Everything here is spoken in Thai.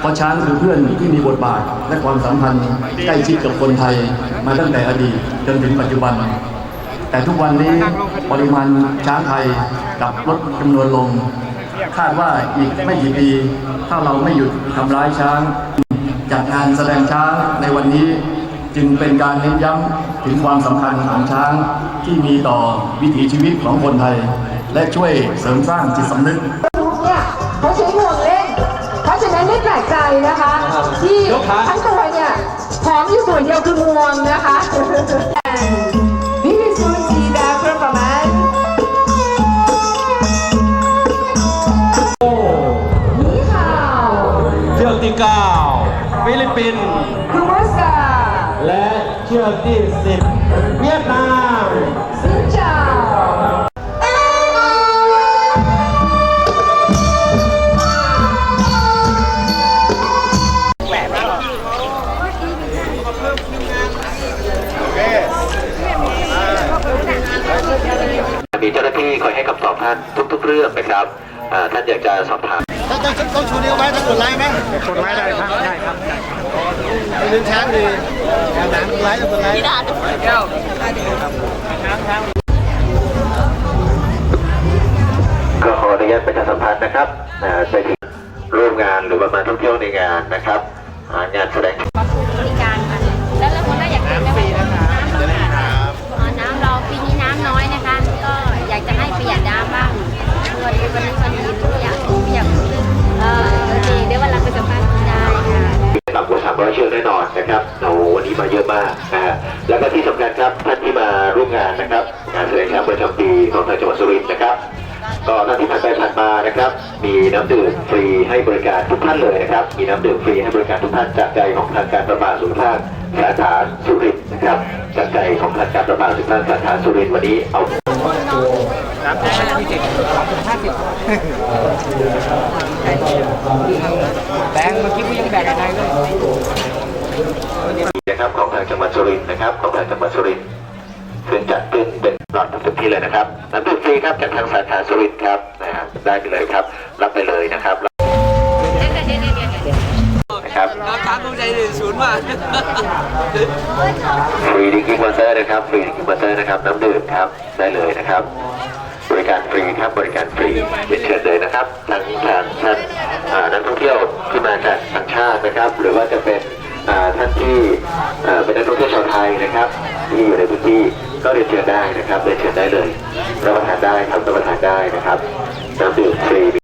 เพราะช้างคือเพื่อนที่มีบทบาทและความสัมพันธ์ใกล้ชิดกับคนไทยมาตั้งแต่อดีตจนถึงปัจจุบัน แต่ทุกวันนี้ปริมาณช้างไทยกลับลดจำนวนลง คาดว่าอีกไม่กี่ปี ถ้าเราไม่หยุดทำร้ายช้างจัดงานแสดงช้างในวันนี้จึงเป็นการเน้นย้ำถึงความสำคัญของช้างที่มีต่อวิถีชีวิตของคนไทย และช่วยเสริมสร้างจิตสำนึก ลกใจนะคะ ที่ทั้งตัวเนี่ยพร้อมอยู่ส่วนเดียวคืองวงนะคะ This is to see the performance นี่ค่ะเชือกที่9ฟิลิปปินส์คูโมสกาและเชือกที่10 มีเจ้าหน้าที่คอยให้คำตอบท่านทุก ๆ เรื่องนะครับอ่าท่านอยากจะสอบถามต้องต้องต้องชูนิ้วไว้ต้องกดไลค์ไหมกดไลค์ได้ครับได้ครับไปดึงช้างดีแอบหนังกดไลค์ต้องกดไลค์ก็ขออนุญาตประชาสัมพันธ์นะครับอ่าไปถึงร่วมงานหรือว่ามาท่องเที่ยวในงานนะครับอ่างานแสดง ต่ำกว่า300เชือกแน่นอนนะครับเราวันนี้มาเยอะมากนะฮะแล้วก็ที่สำคัญครับท่านที่มาร่วมงานนะครับงานแสดงช้างประจำปีของทางจังหวัดสุรินทร์นะครับ ก็ท่านที่ผ่านไปผ่านมานะครับ มีน้ำดื่มฟรีให้บริการทุกท่านเลยนะครับ มีน้ำดื่มฟรีให้บริการทุกท่านจากใจของทางการประปาสุขภาพสาขาสุรินทร์นะครับจากใจของทางการประปาสุขภาพสาขาสุรินทร์วันนี้เอา แบงค์เมื่อกี้กูยังแบกอะไรเลยนะครับของทางจังหวัดสุรินทร์นะครับของทางจังหวัดสุรินทร์ซึ่งจัดขึ้นเป็นหลอดทุกที่เลยนะครับน้ำดื่มฟรีครับจากทางสาขาสุรินทร์ครับนะฮะได้ไปเลยครับ รับไปเลยนะครับนะครับน้ำช้างตรงใจศูนย์มาฟรีดิกิ้งวอเตอร์นะครับฟรีดิกิ้งวอเตอร์นะครับน้ำดื่มครับได้เลยนะครับ บริการฟรีครับบริการฟรีเรียนเชิญเลยนะครับทั้งทางท่านนักท่องเที่ยวที่มาจากต่างชาตินะครับ หรือว่าจะเป็นท่านที่เป็นนักท่องเที่ยวชาวไทยนะครับ ที่อยู่ในพื้นที่ก็เรียนเชิญได้นะครับเรียนเชิญได้เลยรับประทานได้ครับรับประทานได้นะครับน้ำดื่มฟรี